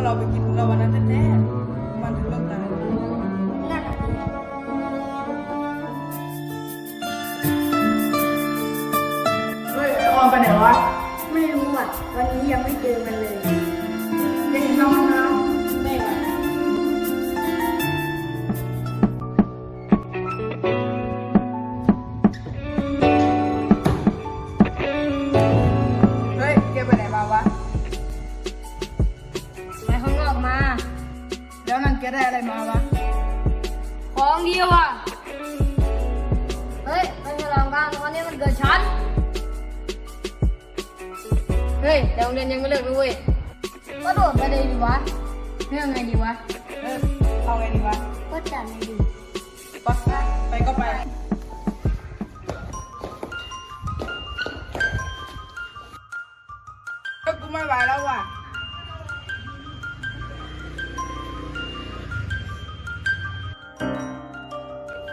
าเราไปกินเราวันนั้นแน่ๆมันถึงเลิกงนนนะเฮ้ยไออมไปไหนวะ ไม่รู้อะ วันนี้ยังไม่เจอมันเลย ของดีว่ะ เฮ้ยมันฉลองกันวันนี้มันเกิดฉัน เฮ้ยแต่โรงเรียนยังไม่เลิกนะเว้ยก็โดดไปเลยดีวะเรื่องไงดีวะ เออเอาไงดีวะ ก็จัดไงดีไปไปก็ไป ก็กูไม่ไหวแล้วว่ะ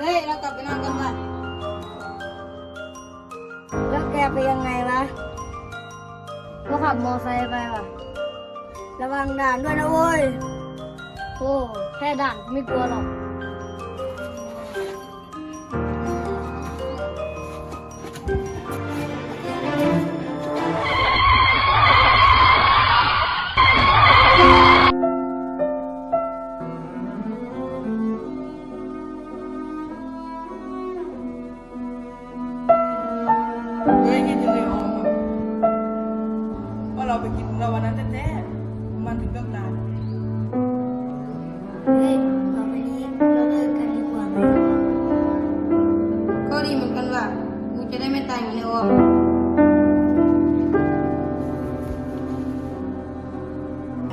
ฮ้ย เรากลับไปนอนกันว่ะแล้วแกไปยังไงวะก็ขับมอไซค์ไปว่ะ ระวังด่านด้วยนะเว้ย โอ้แค่ด่านก็ไม่กลัวหรอก เฮ้ยนี่ถึงเลยออกอะว่าเราไปกินเราวันนั้นแท้ๆมันถึงต้องตายเฮ้ยต่อไปนี้เราเลิกกันดีกว่าไหมก็ดีเหมือนกันว่ะกูจะได้ไม่ตายเหมือนในออม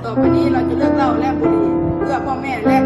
ต่อไปนี้เราจะเลิกเหล้าและบุหรี่เพื่อพ่อแม่และ